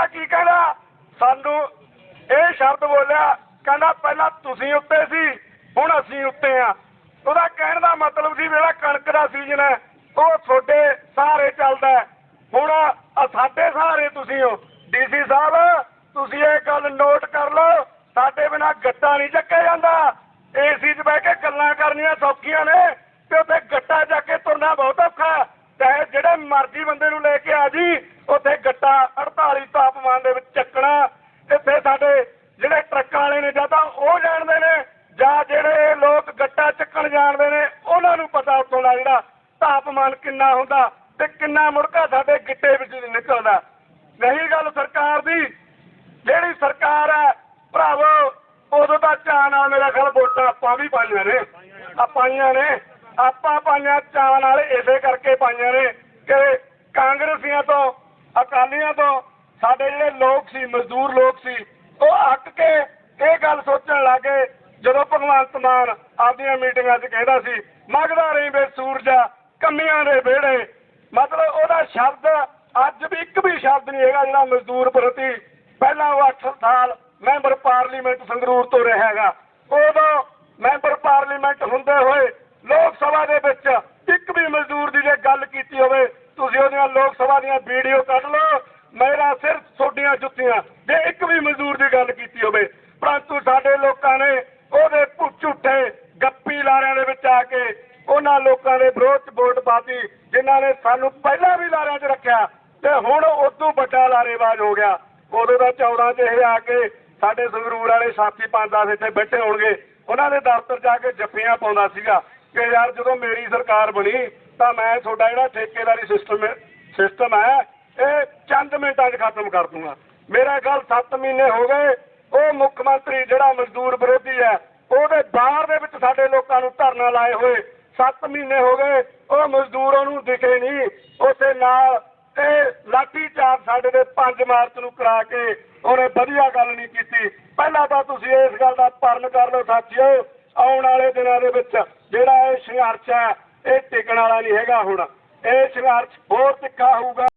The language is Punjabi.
ਪਤਾ ਕੀ ਕਹਿੰਦਾ ਸਾਨੂੰ ਇਹ ਸ਼ਬਦ ਬੋਲਿਆ, ਕਹਿੰਦਾ ਪਹਿਲਾਂ ਤੁਸੀਂ ਉੱਤੇ ਸੀ, ਹੁਣ ਅਸੀਂ ਉੱਤੇ ਆ। ਉਹਦਾ ਕਹਿਣ ਦਾ ਮਤਲਬ ਸੀ ਜਿਹੜਾ ਕਣਕ ਦਾ ਸੀਜ਼ਨ ਹੈ, ਉਹ ਤੁਹਾਡੇ ਸਹਾਰੇ ਚੱਲਦਾ ਹੁਣ ਸਾਡੇ ਸਹਾਰੇ ਤੁਸੀਂ ਹੋ। ਡੀਸੀ ਸਾਹਿਬ, ਤੁਸੀਂ ਇਹ ਗੱਲ ਨੋਟ ਕਰ ਲਓ, ਸਾਡੇ ਬਿਨਾ ਗੱਟਾ ਨਹੀਂ ਚੱਕਿਆ ਜਾਂਦਾ। ਏਸੀ 'ਚ ਬਹਿ ਕੇ ਗੱਲਾਂ ਕਰਨੀਆਂ ਸੌਖੀਆਂ ਨੇ, ਤੇ ਉੱਥੇ ਗੱਟਾ ਚੱਕ ਕੇ ਤੁਰਨਾ ਬਹੁਤ ਔਖਾ ਚਾਹੇ ਜਿਹੜੇ ਮਰਜ਼ੀ ਬੰਦੇ ਨੂੰ ਲੈ ਕੇ ਆ ਜੀ ਉੱਥੇ ਗੱਟਾ 48 ਤਾਪਮਾਨ ਦੇ ਵਿੱਚ ਚੱਕਣਾ। ਇੱਥੇ ਸਾਡੇ ਜਿਹੜੇ ਟਰੱਕਾਂ ਵਾਲੇ ਨੇ ਜਾਂ ਤਾਂ ਉਹ ਜਾਣਦੇ ਨੇ, ਜਾਂ ਜਿਹੜੇ ਲੋਕ ਗੱਟਾ ਚੱਕਣ ਜਾਣਦੇ ਨੇ, ਉਹਨਾਂ ਨੂੰ ਪਤਾ ਉੱਥੋਂ ਦਾ ਜਿਹੜਾ ਤਾਪਮਾਨ ਕਿੰਨਾ ਹੁੰਦਾ ਤੇ ਕਿੰਨਾ ਮੁੜਕਾ ਸਾਡੇ ਗਿੱਟੇ ਵਿੱਚ ਨਿਕਲਦਾ। ਨਹੀਂ ਗੱਲ ਸਰਕਾਰ ਦੀ, ਜਿਹੜੀ ਸਰਕਾਰ ਹੈ, ਭਰਾਵੋ, ਉਦੋਂ ਦਾ ਚਾਅ ਨਾਲ ਮੇਰਾ ਖਿਆਲ ਵੋਟਾਂ ਆਪਾਂ ਵੀ ਪਾਈਆਂ ਨੇ। ਆ ਪਾਈਆਂ ਨੇ। ਆਪਾਂ ਪਾਈਆਂ ਚਾਅ ਨਾਲ ਇਸੇ ਕਰਕੇ ਪਾਈਆਂ ਨੇ ਕਿ ਕਾਂਗਰਸੀਆਂ ਤੋਂ ਅਕਾਲੀਆਂ ਤੋਂ ਸਾਡੇ ਜਿਹੜੇ ਲੋਕ ਸੀ, ਮਜ਼ਦੂਰ ਲੋਕ ਸੀ, ਉਹ ਅੱਕ ਕੇ ਇਹ ਗੱਲ ਸੋਚਣ ਲੱਗੇ, ਜਦੋਂ ਭਗਵੰਤ ਮਾਨ ਆਪਦੀਆਂ ਮੀਟਿੰਗਾਂ 'ਚ ਕਹਿੰਦਾ ਸੀ ਮਗਦਾ ਰਹੀ ਵੇ ਸੂਰਜਾ, ਕੰਮੀਆਂ ਦੇ ਵਿਹੜੇ। ਮਤਲਬ ਉਹਦਾ ਸ਼ਬਦ ਅੱਜ ਵੀ ਇੱਕ ਵੀ ਸ਼ਬਦ ਨਹੀਂ ਹੈਗਾ ਜਿਹੜਾ ਮਜ਼ਦੂਰ ਪ੍ਰਤੀ। ਪਹਿਲਾਂ ਉਹ 8 ਸਾਲ ਮੈਂਬਰ ਪਾਰਲੀਮੈਂਟ ਸੰਗਰੂਰ ਤੋਂ ਰਿਹਾ ਹੈਗਾ। ਉਦੋਂ ਮੈਂਬਰ ਪਾਰਲੀਮੈਂਟ ਹੁੰਦੇ ਹੋਏ ਲੋਕ ਸਭਾ ਦੇ ਵਿੱਚ ਇੱਕ ਵੀ ਮਜ਼ਦੂਰ ਦੀ ਜੇ ਗੱਲ ਕੀਤੀ ਹੋਵੇ ਤੁਸੀਂ ਉਹਦੀਆਂ ਲੋਕ ਸਭਾ ਦੀਆਂ ਵੀਡੀਓ ਕੱਢ ਲਓ। ਮੇਰਾ ਸਿਰ ਤੁਹਾਡੀਆਂ ਜੁੱਤੀਆਂ। ਜੇ ਇੱਕ ਵੀ ਮਜ਼ਦੂਰ ਦੀ ਗੱਲ ਕੀਤੀ ਹੋਵੇ, ਪਰੰਤੂ ਸਾਡੇ ਲੋਕਾਂ ਨੇ ਉਹਦੇ ਝੂਠੇ ਗੱਪੀ ਲਾਰਿਆਂ ਦੇ ਵਿੱਚ ਆ ਕੇ ਉਹਨਾਂ ਲੋਕਾਂ ਦੇ ਵਿਰੋਧ ਵੋਟ ਪਾਤੀ, ਜਿਨ੍ਹਾਂ ਨੇ ਸਾਨੂੰ ਪਹਿਲਾਂ ਵੀ ਲਾਰਿਆਂ 'ਚ ਰੱਖਿਆ ਤੇ ਹੁਣ ਉਦੋਂ ਵੱਡਾ ਲਾਰੇਬਾਜ਼ ਹੋ ਗਿਆ। ਉਦੋਂ ਦਾ 14 'ਚ ਇਹ ਆ ਕੇ ਸਾਡੇ ਸੰਗਰੂਰ ਵਾਲੇ ਸਾਥੀ ਪੰਜ ਦਸ ਇੱਥੇ ਬੈਠੇ ਹੋਣਗੇ। ਉਹਨਾਂ ਦੇ ਦਫ਼ਤਰ ਜਾ ਕੇ ਜੱਫੀਆਂ ਪਾਉਂਦਾ ਸੀਗਾ। ਕਿ ਯਾਰ ਜਦੋਂ ਮੇਰੀ ਸਰਕਾਰ ਬਣੀ ਤਾਂ ਮੈਂ ਤੁਹਾਡਾ ਜਿਹੜਾ ਠੇਕੇਦਾਰੀ ਸਿਸਟਮ ਸਿਸਟਮ ਹੈ, ਇਹ ਚੰਦ ਮਿੰਟਾਂ 'ਚ ਖਤਮ ਕਰ ਦੂੰਗਾ। ਮੇਰਾ ਗੱਲ 7 ਮਹੀਨੇ ਹੋ ਗਏ, ਉਹ ਮੁੱਖ ਮੰਤਰੀ ਜਿਹੜਾ ਮਜ਼ਦੂਰ ਵਿਰੋਧੀ ਹੈ, ਉਹਦੇ ਬਾਹਰ ਦੇ ਵਿੱਚ ਸਾਡੇ ਲੋਕਾਂ ਨੂੰ ਧਰਨਾ ਲਾਏ ਹੋਏ। 7 ਮਹੀਨੇ ਹੋ ਗਏ, ਉਹ ਮਜ਼ਦੂਰਾਂ ਨੂੰ ਦਿਖੇ ਨਹੀਂ। ਉਸੇ ਨਾਲ ਇਹ ਲਾਠੀ ਚਾਰਜ ਸਾਡੇ ਦੇ 5 ਮਾਰਚ ਨੂੰ ਕਰਾ ਕੇ ਉਹਨੇ ਵਧੀਆ ਗੱਲ ਨਹੀਂ ਕੀਤੀ। ਪਹਿਲਾਂ ਤਾਂ ਤੁਸੀਂ ਇਸ ਗੱਲ ਦਾ ਪਰਨ ਕਰ ਲਓ, ਸਾਥੀਓ। ਆਉਣ ਵਾਲੇ ਦਿਨਾਂ ਦੇ ਵਿੱਚ ਜਿਹੜਾ ਇਹ ਸੰਘਰਸ਼ ਹੈ, ਇਹ ਟਿਕਣ ਵਾਲਾ ਨਹੀਂ ਹੈਗਾ ਹੁਣ। ਇਹ ਸੰਘਰਸ਼ ਹੋਰ ਤਿੱਖਾ ਹੋਊਗਾ।